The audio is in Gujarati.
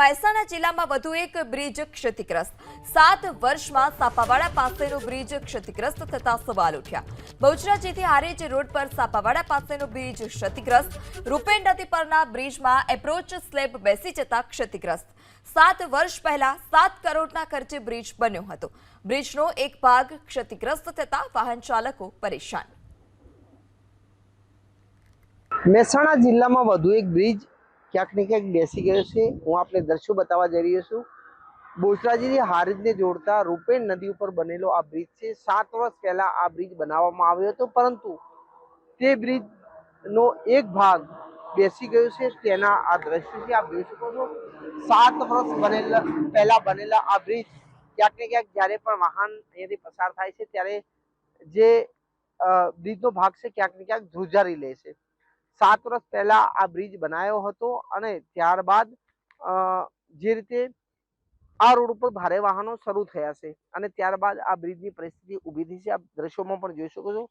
મહેસાણા જિલ્લામાં વધુ એક બ્રિજ ક્ષતિગ્રસ્ત. સાત વર્ષમાં સાપાવાડા પાસેનો બ્રિજ ક્ષતિગ્રસ્ત થતા સવાલ ઉઠ્યા. બહુચરાજીથી હારેજ રોડ પર સાપાવાડા પાસેનો બ્રિજ ક્ષતિગ્રસ્ત. રૂપેણ નદી પરના બ્રિજમાં એપ્રોચ સ્લેબ બેસી જતા ક્ષતિગ્રસ્ત. સાત વર્ષ પહેલા સાત કરોડના ખર્ચે બ્રિજ બન્યો હતો. બ્રિજનો એક ભાગ ક્ષતિગ્રસ્ત થતા વાહન ચાલકો પરેશાન. મહેસાણા જિલ્લામાં વધુ એક બ્રિજ ક્યાંક ને ક્યાંક બેસી ગયો છે. હું આપને દ્રશ્યો બતાવવા જઈ રહ્યો છું. બોસરાજીની હારીજને જોડતા રૂપેણ નદી ઉપર બનેલો આ બ્રિજ છે. સાત વર્ષ પહેલા આ બ્રિજ બનાવવામાં આવ્યો હતો, પરંતુ તે બ્રિજનો એક ભાગ બેસી ગયો છે. તેના આ દ્રશ્યો છે આપ જોઈ શકો છો. સાત વર્ષ બનેલા, પહેલા બનેલા આ બ્રિજ ક્યાંક ને ક્યાંક જ્યારે પણ વાહન અહીંયાથી પસાર થાય છે, ત્યારે જે બ્રિજનો ભાગ છે ક્યાંક ને ક્યાંક ધ્રુજારી લે છે. સાત વર્ષ પહેલા આ બ્રિજ બનાવ્યો હતો અને ત્યારબાદ જે રીતે આ રોડ ઉપર ભારે વાહનો શરૂ થયા છે અને ત્યારબાદ આ બ્રિજની પરિસ્થિતિ ઊભી થઈ છે. આપ દ્રશ્યોમાં પણ જોઈ શકો છો